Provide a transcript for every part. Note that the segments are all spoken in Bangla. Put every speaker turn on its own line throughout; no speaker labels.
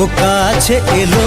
ও কাছে এলো।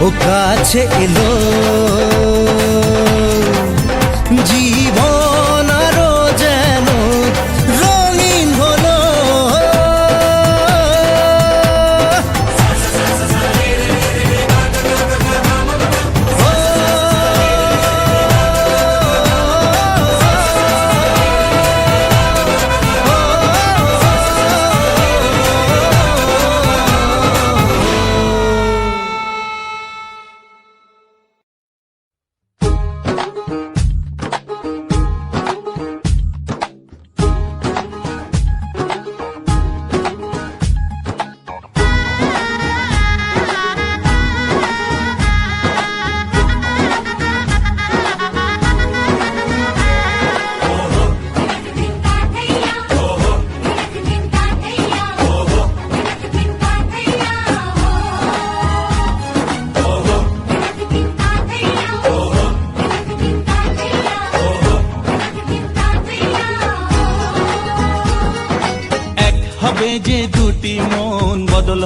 ও কাছে এলো।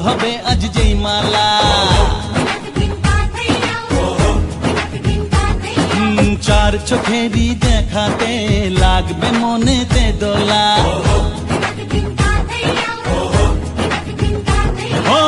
হবে আজ যেই মালা। চার চোখেরই দেখাতে লাগবে মনেতে দোলা ও